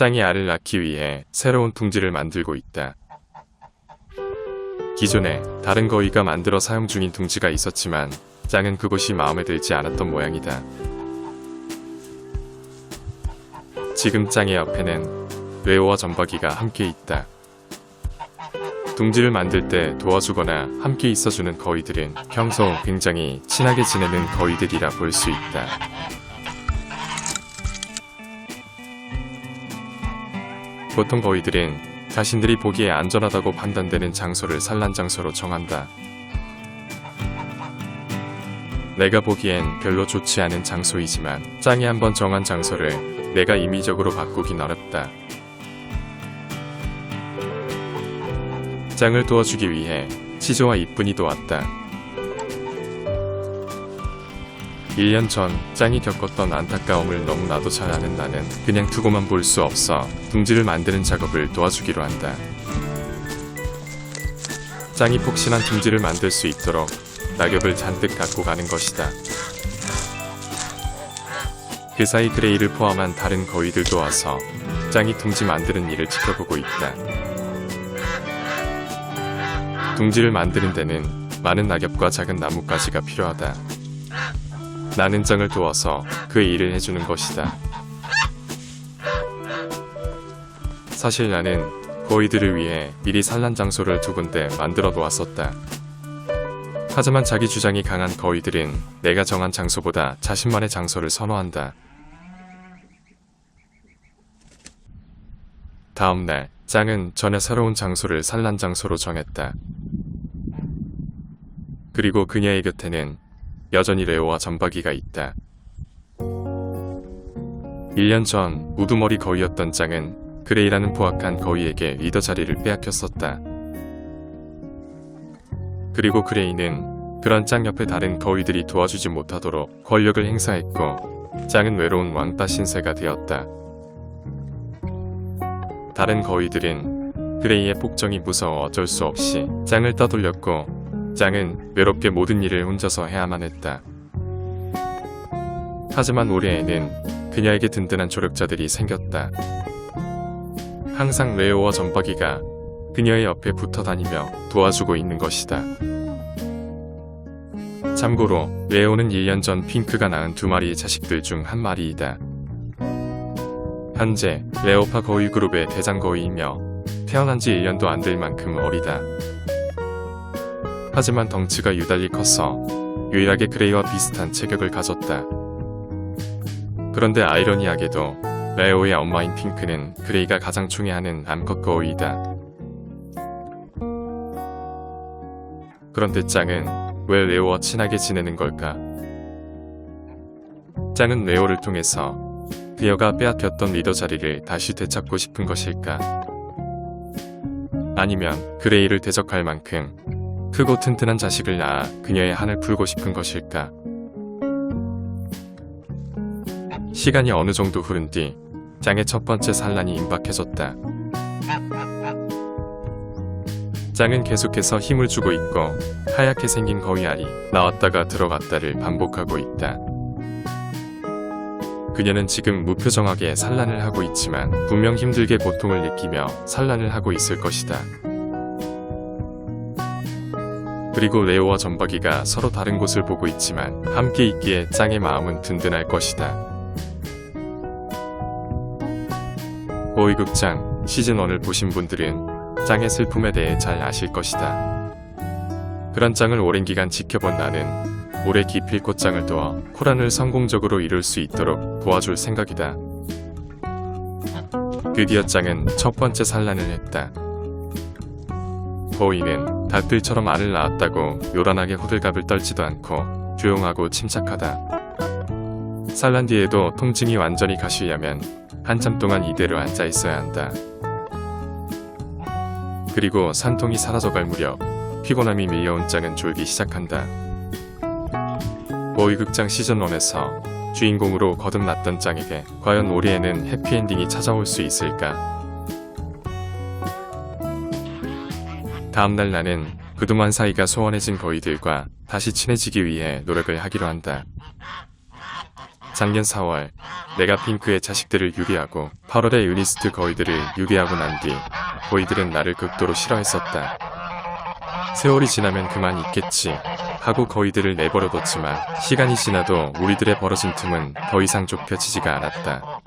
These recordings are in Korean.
짱이 알을 낳기 위해 새로운 둥지를 만들고 있다. 기존에 다른 거위가 만들어 사용 중인 둥지가 있었지만 짱은 그곳이 마음에 들지 않았던 모양이다. 지금 짱의 옆에는 레오와 점박이가 함께 있다. 둥지를 만들 때 도와주거나 함께 있어주는 거위들은 평소 굉장히 친하게 지내는 거위들이라 볼 수 있다. 보통 거위들은 자신들이 보기에 안전하다고 판단되는 장소를 산란 장소로 정한다. 내가 보기엔 별로 좋지 않은 장소이지만 짱이 한번 정한 장소를 내가 임의적으로 바꾸긴 어렵다. 짱을 도와주기 위해 치조와 이쁜이도 왔다. 1년 전 짱이 겪었던 안타까움을 너무나도 잘 아는 나는 그냥 두고만 볼 수 없어 둥지를 만드는 작업을 도와주기로 한다. 짱이 폭신한 둥지를 만들 수 있도록 낙엽을 잔뜩 갖고 가는 것이다. 그 사이 그레이를 포함한 다른 거위들도 와서 짱이 둥지 만드는 일을 지켜보고 있다. 둥지를 만드는 데는 많은 낙엽과 작은 나뭇가지가 필요하다. 나는 짱을 도와서 그 일을 해주는 것이다. 사실 나는 거위들을 위해 미리 산란 장소를 두 군데 만들어 놓았었다. 하지만 자기 주장이 강한 거위들은 내가 정한 장소보다 자신만의 장소를 선호한다. 다음 날, 짱은 전에 새로운 장소를 산란 장소로 정했다. 그리고 그녀의 곁에는 여전히 레오와 점박이가 있다. 1년 전 우두머리 거위였던 짱은 그레이라는 포악한 거위에게 리더 자리를 빼앗겼었다. 그리고 그레이는 그런 짱 옆에 다른 거위들이 도와주지 못하도록 권력을 행사했고 짱은 외로운 왕따 신세가 되었다. 다른 거위들은 그레이의 폭정이 무서워 어쩔 수 없이 짱을 떠돌렸고 짱은 외롭게 모든 일을 혼자서 해야만 했다. 하지만 올해에는 그녀에게 든든한 조력자들이 생겼다. 항상 레오와 점박이가 그녀의 옆에 붙어 다니며 도와주고 있는 것이다. 참고로 레오는 1년 전 핑크가 낳은 두 마리의 자식들 중 한 마리이다. 현재 레오파 거위 그룹의 대장 거위이며 태어난 지 1년도 안 될 만큼 어리다. 하지만 덩치가 유달리 컸어 유일하게 그레이와 비슷한 체격을 가졌다. 그런데 아이러니하게도 레오의 엄마인 핑크는 그레이가 가장 총애하는 암컷 거위이다. 그런데 짱은 왜 레오와 친하게 지내는 걸까? 짱은 레오를 통해서 그녀가 빼앗겼던 리더 자리를 다시 되찾고 싶은 것일까? 아니면 그레이를 대적할 만큼 크고 튼튼한 자식을 낳아 그녀의 한을 풀고 싶은 것일까? 시간이 어느 정도 흐른 뒤 짱의 첫 번째 산란이 임박해졌다. 짱은 계속해서 힘을 주고 있고 하얗게 생긴 거위 알이 나왔다가 들어갔다를 반복하고 있다. 그녀는 지금 무표정하게 산란을 하고 있지만 분명 힘들게 고통을 느끼며 산란을 하고 있을 것이다. 그리고 레오와 점박이가 서로 다른 곳을 보고 있지만 함께 있기에 짱의 마음은 든든할 것이다. 보이극장 시즌1을 보신 분들은 짱의 슬픔에 대해 잘 아실 것이다. 그런 짱을 오랜 기간 지켜본 나는 올해 기필꽃장을 도와 코란을 성공적으로 이룰 수 있도록 도와줄 생각이다. 드디어 짱은 첫 번째 산란을 했다. 보이는 닭들처럼 알을 낳았다고 요란하게 호들갑을 떨지도 않고 조용하고 침착하다. 산란 뒤에도 통증이 완전히 가시려면 한참 동안 이대로 앉아 있어야 한다. 그리고 산통이 사라져갈 무렵 피곤함이 밀려온 짱은 졸기 시작한다. 보이극장 시즌1에서 주인공으로 거듭났던 짱에게 과연 올해에는 해피엔딩이 찾아올 수 있을까? 다음날 나는 그동안 사이가 소원해진 거위들과 다시 친해지기 위해 노력을 하기로 한다. 작년 4월 내가 핑크의 자식들을 유리하고 8월에 유니스트 거위들을 유리하고 난 뒤 거위들은 나를 극도로 싫어했었다. 세월이 지나면 그만 있겠지 하고 거위들을 내버려뒀지만 시간이 지나도 우리들의 벌어진 틈은 더 이상 좁혀지지가 않았다.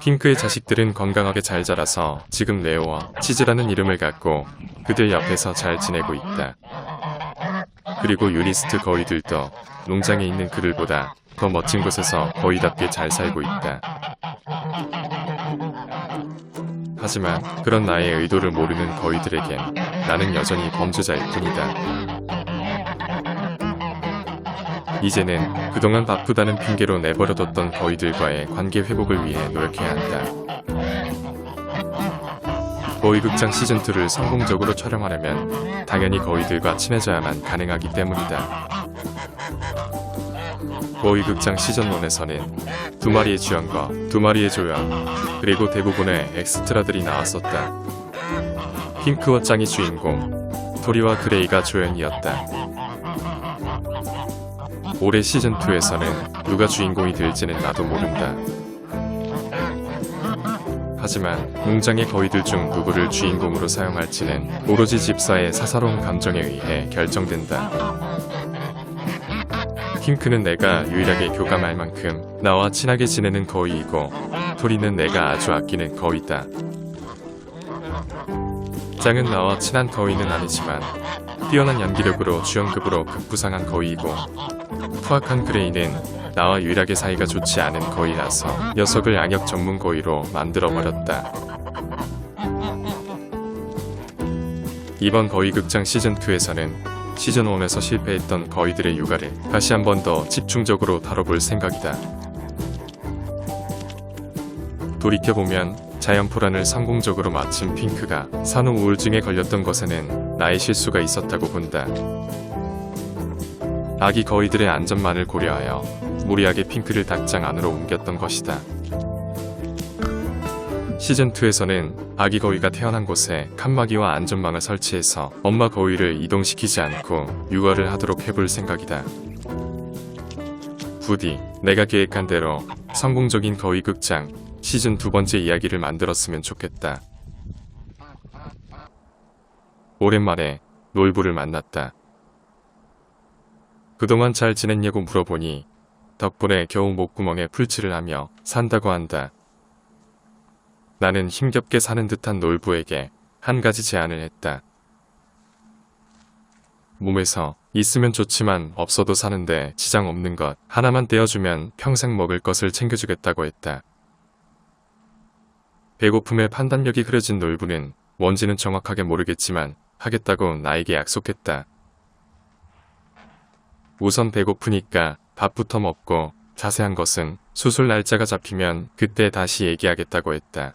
핑크의 자식들은 건강하게 잘 자라서 지금 레오와 치즈라는 이름을 갖고 그들 옆에서 잘 지내고 있다. 그리고 유니스트 거위들도 농장에 있는 그들보다 더 멋진 곳에서 거위답게 잘 살고 있다. 하지만 그런 나의 의도를 모르는 거위들에겐 나는 여전히 범죄자일 뿐이다. 이제는 그동안 바쁘다는 핑계로 내버려뒀던 거위들과의 관계 회복을 위해 노력해야 한다. 거위극장 시즌2를 성공적으로 촬영하려면 당연히 거위들과 친해져야만 가능하기 때문이다. 거위극장 시즌1에서는 두 마리의 주연과 두 마리의 조연, 그리고 대부분의 엑스트라들이 나왔었다. 핑크와 짱이 주인공, 토리와 그레이가 조연이었다. 올해 시즌2에서는 누가 주인공이 될지는 나도 모른다. 하지만 농장의 거위들 중 누구를 주인공으로 사용할지는 오로지 집사의 사사로운 감정에 의해 결정된다. 핑크는 내가 유일하게 교감할 만큼 나와 친하게 지내는 거위이고 토리는 내가 아주 아끼는 거위다. 짱은 나와 친한 거위는 아니지만 뛰어난 연기력으로 주연급으로 급부상한 거위이고 투악한 그레이는 나와 유일하게 사이가 좋지 않은 거위라서 녀석을 악역 전문 거위로 만들어버렸다. 이번 거위 극장 시즌2에서는 시즌1에서 실패했던 거위들의 육아를 다시 한 번 더 집중적으로 다뤄볼 생각이다. 돌이켜보면 자연 포란을 성공적으로 마친 핑크가 산후 우울증에 걸렸던 것에는 나의 실수가 있었다고 본다. 아기 거위들의 안전만을 고려하여 무리하게 핑크를 닭장 안으로 옮겼던 것이다. 시즌2에서는 아기 거위가 태어난 곳에 칸막이와 안전망을 설치해서 엄마 거위를 이동시키지 않고 육아를 하도록 해볼 생각이다. 부디 내가 계획한 대로 성공적인 거위 극장 시즌 두 번째 이야기를 만들었으면 좋겠다. 오랜만에 놀부를 만났다. 그동안 잘 지냈냐고 물어보니 덕분에 겨우 목구멍에 풀칠을 하며 산다고 한다. 나는 힘겹게 사는 듯한 놀부에게 한 가지 제안을 했다. 몸에서 있으면 좋지만 없어도 사는데 지장 없는 것 하나만 떼어주면 평생 먹을 것을 챙겨주겠다고 했다. 배고픔의 판단력이 흐려진 놀부는 뭔지는 정확하게 모르겠지만 하겠다고 나에게 약속했다. 우선 배고프니까 밥부터 먹고 자세한 것은 수술 날짜가 잡히면 그때 다시 얘기하겠다고 했다.